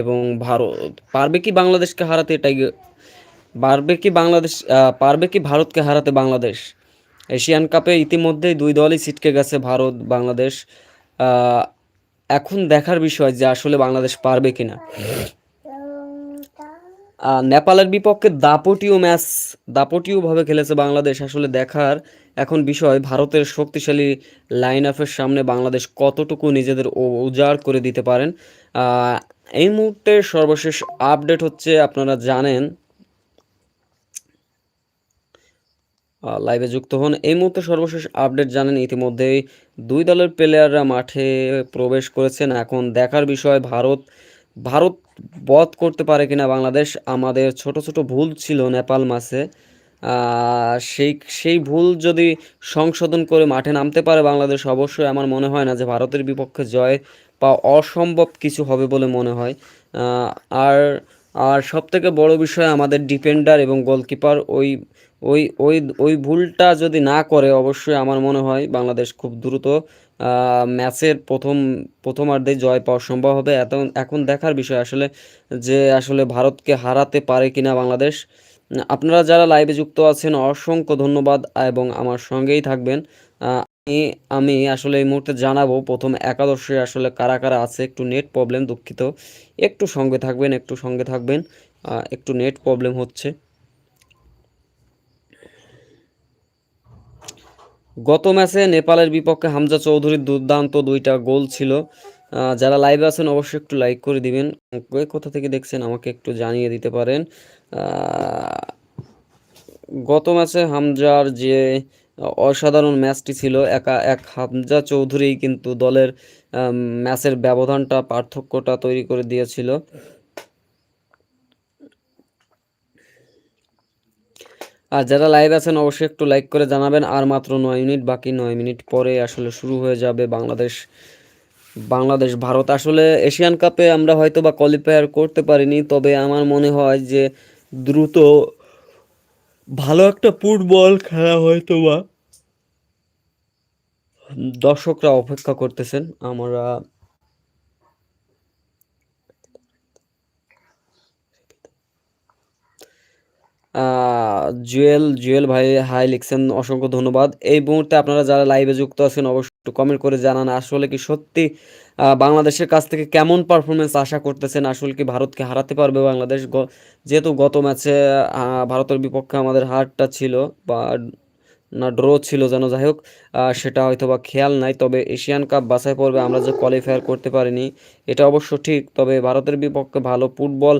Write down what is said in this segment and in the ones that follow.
এবং ভারত। পারবে কি বাংলাদেশকে হারাতে এটাই পারবে কি বাংলাদেশ পারবে কি ভারতকে হারাতে বাংলাদেশ? এশিয়ান কাপে ইতিমধ্যেই দুই দলই ছিটকে গেছে ভারত, বাংলাদেশ। এখন দেখার বিষয় যে আসলে বাংলাদেশ পারবে কিনা। নেপালের বিপক্ষে দাপটীয় ম্যাচ, দাপটীয়ভাবে খেলেছে বাংলাদেশ। আসলে দেখার এখন বিষয়, ভারতের শক্তিশালী লাইন আপের সামনে বাংলাদেশ কতটুকু নিজেদের উজাড় করে দিতে পারেন? এই মুহূর্তে সর্বশেষ আপডেট হচ্ছে, আপনারা জানেন লাইভে যুক্ত হন। এই মুহূর্তে সর্বশেষ আপডেট জানেন, ইতিমধ্যেই দুই দলের প্লেয়াররা মাঠে প্রবেশ করেছেন। এখন দেখার বিষয়, ভারত ভারত বধ করতে পারে কিনা বাংলাদেশ, আমাদের ছোট ছোট ভুল ছিল নেপাল মাসে। সেই সেই ভুল যদি সংশোধন করে মাঠে নামতে পারে বাংলাদেশ, অবশ্যই আমার মনে হয় না যে ভারতের বিপক্ষে জয় বা অসম্ভব কিছু হবে বলে মনে হয়। আর আর সব থেকে বড় বিষয় আমাদের ডিফেন্ডার এবং গোলকিপার ওই ওই ওই ওই ভুলটা যদি না করে, অবশ্যই আমার মনে হয় বাংলাদেশ খুব দ্রুত ম্যাচের প্রথম, প্রথমার্ধে জয় পাওয়া সম্ভব হবে। এত, এখন দেখার বিষয় আসলে যে আসলে ভারতকে হারাতে পারে কিনা বাংলাদেশ। আপনারা যারা লাইভে যুক্ত আছেন, অসংখ্য ধন্যবাদ এবং আমার সঙ্গেই থাকবেন। আমি আসলে এই মুহূর্তে জানাব, প্রথম একাদশে আসলে কারা কারা আছে, একটু নেট প্রবলেম দুঃখিত। একটু সঙ্গে থাকবেন, একটু সঙ্গে থাকবেন একটু নেট প্রবলেম হচ্ছে। গত ম্যাচে নেপালের বিপক্ষে হামজা চৌধুরীর দুর্দান্ত দুইটা গোল ছিল। যারা লাইভে আছেন, অবশ্যই একটু লাইক করে দিবেন। কোথা থেকে দেখছেন, আমাকে একটু জানিয়ে দিতে পারেন। গত ম্যাচে হামজার যে অসাধারণ ম্যাচটি ছিল। একা এক হামজা চৌধুরী কিন্তু দলের ম্যাচের ব্যবধানটা, পার্থক্যটা তৈরি করে দিয়েছিল। আর যারা লাইভ আছেন, অবশ্যই একটু লাইক করে জানাবেন। আর মাত্র নয় মিনিট, বাকি নয় মিনিট পরে আসলে শুরু হয়ে যাবে বাংলাদেশ বাংলাদেশ, ভারত। আসলে এশিয়ান কাপে আমরা হয়তো বা কোয়ালিফায়ার করতে পারিনি, তবে আমার মনে হয় যে দ্রুত ভালো একটা ফুটবল খেলা হয়তো বা দর্শকরা অপেক্ষা করতেছেন। আমরা জুয়েল জুয়েল ভাই, হাই লিখছেন, অসংখ্য ধন্যবাদ। এই মুহূর্তে আপনারা যারা লাইভে যুক্ত আছেন, অবশ্যই কমেন্ট করে জানান, আসলে কি সত্যি বাংলাদেশের কাছ থেকে কেমন পারফরমেন্স আশা করতেছেন? আসলে কি ভারতকে হারাতে পারবে বাংলাদেশ? যেহেতু গত ম্যাচে ভারতের বিপক্ষে আমাদের হারটা ছিল বা না ড্র ছিল যেন, যাই হোক সেটা হয়তো বা খেয়াল নাই। তবে এশিয়ান কাপ বাছাই পর্বে আমরা যে কোয়ালিফায়ার করতে পারিনি, এটা অবশ্য ঠিক। তবে ভারতের বিপক্ষে ভালো ফুটবল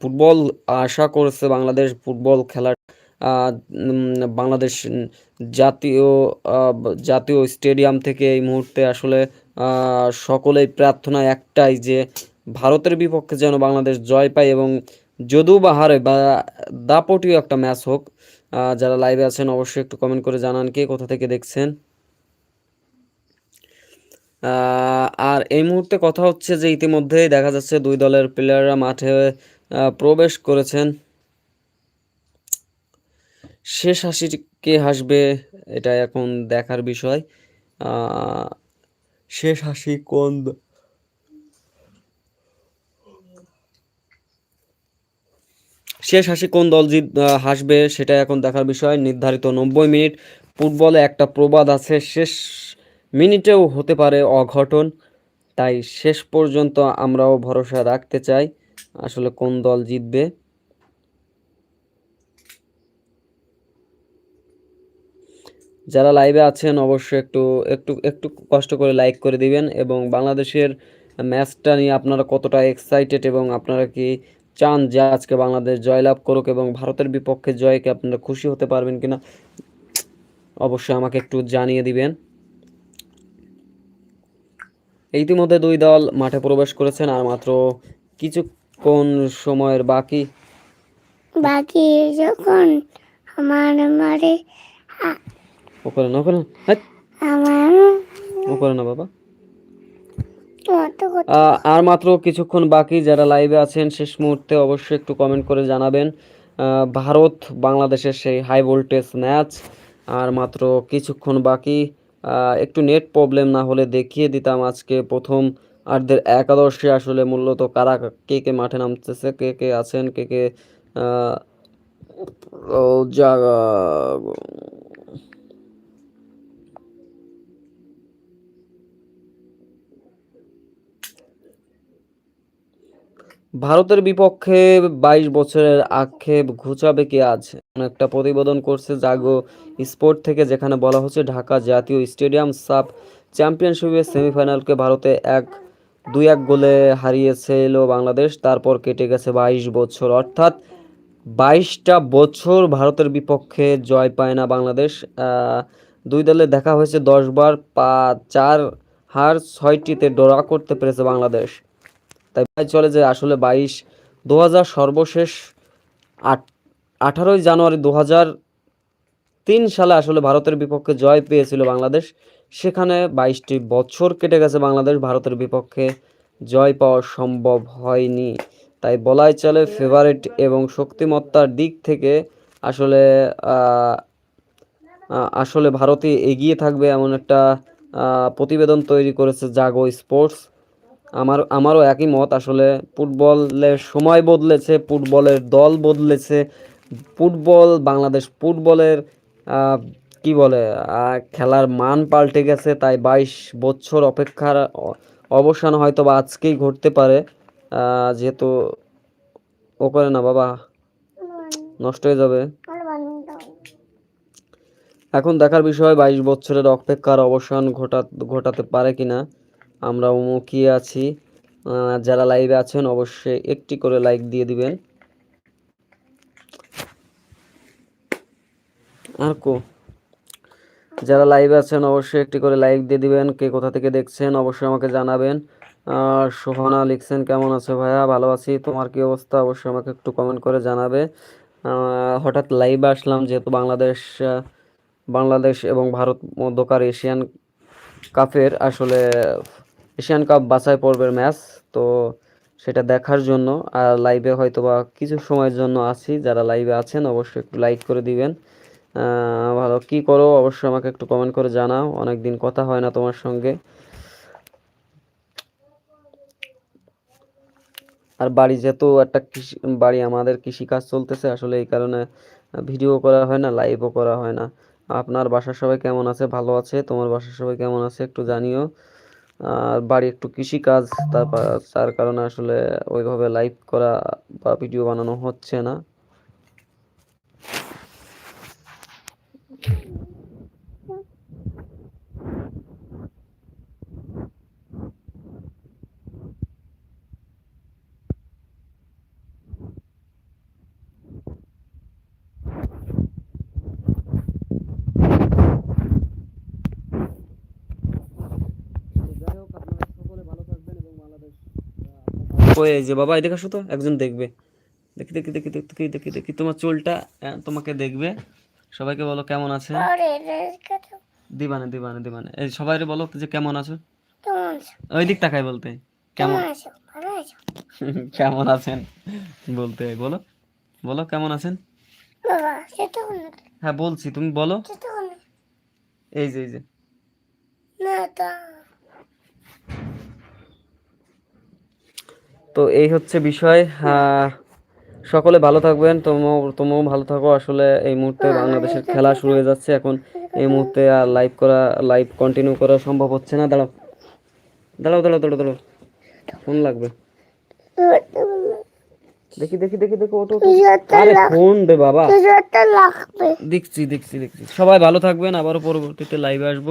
ফুটবল আশা করেছে বাংলাদেশ ফুটবল খেলার বাংলাদেশ জাতীয় জাতীয় স্টেডিয়াম থেকে এই মুহূর্তে আসলে সকলেই প্রার্থনা একটাই যে ভারতের বিপক্ষে যেন বাংলাদেশ জয় পায় এবং যদিও বা হারে বা দাপটীয় একটা ম্যাচ হোক যারা লাইভে আছেন অবশ্যই একটু কমেন্ট করে জানান কে কোথা থেকে দেখছেন। আর এই মুহূর্তে কথা হচ্ছে যে ইতিমধ্যেই দেখা যাচ্ছে দুই দলের প্লেয়াররা মাঠে প্রবেশ করেছেন। শেষ হাসি কে হাসবে এটা এখন দেখার বিষয়। শেষ হাসি কোন শেষ হাসি কোন দল জিত হাসবে সেটা এখন দেখার বিষয়। নির্ধারিত নব্বই মিনিট, ফুটবলে একটা প্রবাদ আছে। শেষ মিনিটেও হতে পারে অঘটন। তাই শেষ পর্যন্ত আমরাও ভরসা রাখতে চাই আসলে কোন দল জিতবে। যারা লাইভে আছেন অবশ্যই একটু একটু একটু কষ্ট করে লাইক করে দিবেন এবং বাংলাদেশের ম্যাচটা নিয়ে আপনারা কতটা এক্সাইটেড এবং আপনারা কি চান যে আজকে বাংলাদেশ জয়লাভ করুক এবং ভারতের বিপক্ষে জয়কে আপনারা খুশি হতে পারবেন কিনা, অবশ্যই আমাকে একটু জানিয়ে দিবেন। ইতিমধ্যে দুই দল মাঠে প্রবেশ করেছেন আর মাত্র কিছুক্ষণ সময়ের বাকি। বাকি যখন আমার আমারে ও করে না করে আমার ও করে না বাবা। আর মাত্র কিছুক্ষণ বাকি যারা লাইভে আছেন শেষ মুহূর্তে অবশ্যই একটু কমেন্ট করে জানাবেন। ভারত বাংলাদেশের সেই হাই ভোল্টেজ ম্যাচ আর মাত্র কিছুক্ষণ বাকি। একটু নেট প্রবলেম না হলে দেখিয়ে দিতাম আজকে প্রথম আটদের একাদশে আসলে মূলত কারা কে কে মাঠে নামতেছে, কে কে আছেন, কে কে জায়গা ভারতের বিপক্ষে বাইশ বছরের আক্ষেপ ঘুচাবে কে এমন একটা প্রতিবেদন করছে জাগো স্পোর্ট থেকে, যেখানে বলা হচ্ছে ঢাকা জাতীয় স্টেডিয়াম সাব চ্যাম্পিয়নশিপের সেমিফাইনালকে ভারতে এক, দুই এক গোলে হারিয়েছিল বাংলাদেশ, তারপর কেটে গেছে বাইশ বছর। অর্থাৎ বাইশটা বছর ভারতের বিপক্ষে জয় পায় না বাংলাদেশ। দুই দলে দেখা হয়েছে দশ বার পা, চার হার, ছয়টিতে ড্র করতে পেরেছে বাংলাদেশ। তাই চলে যে আসলে বাইশ, দু সর্বশেষ আট আঠারোই জানুয়ারি দু তিন সালে আসলে ভারতের বিপক্ষে জয় পেয়েছিল বাংলাদেশ। সেখানে বাইশটি বছর কেটে গেছে বাংলাদেশ ভারতের বিপক্ষে জয় পাওয়া সম্ভব হয়নি। তাই বলাই চলে ফেভারিট এবং শক্তিমত্তার দিক থেকে আসলে আসলে ভারতে এগিয়ে থাকবে এমন একটা প্রতিবেদন তৈরি করেছে জাগো স্পোর্টস। আমার, আমারও একই মত, আসলে ফুটবলের সময় বদলেছে, ফুটবলের দল বদলেছে ফুটবল, বাংলাদেশ ফুটবলের কি বলে খেলার মান পাল্টে গেছে, তাই বাইশ বছর অপেক্ষার অবসান হয়তো বা আজকেই ঘটতে পারে। যেহেতু ও করে না, বাবা। নষ্ট হয়ে যাবে। এখন দেখার বিষয়, বাইশ বছরের অপেক্ষার অবসান ঘটা, ঘটাতে পারে কিনা, আমরা মুখিয়ে আছি। যারা লাইভে আছেন, অবশ্যই একটি করে লাইক দিয়ে দিবেন। আর কো? যারা লাইভে আছেন, অবশ্যই একটি করে লাইক দিয়ে দিবেন। কে কোথা থেকে দেখছেন, অবশ্যই আমাকে জানাবেন। আর সোহানা লিখছেন, কেমন আছো ভাইয়া? ভালো আছি। তোমার কি অবস্থা? অবশ্যই আমাকে একটু কমেন্ট করে জানাবে। হঠাৎ লাইভে আসলাম, যেহেতু বাংলাদেশ বাংলাদেশ এবং ভারত মধ্যকার এশিয়ান কাপের আসলে, এশিয়ান কাপ বাছাই পর্বের ম্যাচ তো সেটা দেখার জন্য। আর লাইভে হয়তো বা কিছু সময়ের জন্য আছি। যারা লাইভে আছেন, অবশ্যই একটু লাইক করে দিবেন। ভালো। কি করো? অবশ্যই আমাকে একটু কমেন্ট করে জানাও। অনেক দিন কথা হয় না তোমার সঙ্গে। আর বাড়ি যেহেতু একটা কৃষি, বাড়ি আমাদের কৃষিকাজ চলতেছে, আসলে এই কারণে ভিডিও করা হয় না লাইভও করা হয় না। আপনার বাসার সবাই কেমন আছে? ভালো আছে? তোমার বাসার সবাই কেমন আছে? একটু জানিও। আর বাড়ি একটু কৃষিকাজ, তারপর, তার কারণে আসলে ওইভাবে লাইভ করা বা ভিডিও বানানো হচ্ছে না। ওই যে বাবা এদিকে আসো তো, একজন দেখবে। দেখি দেখি দেখি দেখি দেখি দেখি তোমার চুলটা তোমাকে দেখবে। সবাইকে বলো কেমন আছে? দিবানে দিবানে দিবানে। এই সবাই বলো যে কেমন আছো? ওই দিক তাকাই বলতে। কেমন? কেমন আছেন? বলতে বলো। বলো কেমন আছেন। হ্যাঁ বলছি তুমি বলো। এই যে এই যে। তো এই হচ্ছে বিষয় আহ, সকলে ভালো থাকবেন তোমরাও তোমরাও ভালো থাকো। আসলে এই মুহূর্তে বাংলাদেশের খেলা শুরু হয়ে যাচ্ছে। এখন এই মুহূর্তে আর লাইভ করা লাইভ কন্টিনিউ করা সম্ভব হচ্ছে না। দাঁড়াও দাঁড়াও দাঁড়াও দাঁড়াও দাঁড়াও। ফোন লাগবে। দেখি দেখি দেখি দেখো ওটো। আরে ফোন দে বাবা। কিছু একটা লাগবে। দেখছি দেখছি দেখছি। সবাই ভালো থাকবেন। আবারও পরবর্তীতে লাইভে আসব।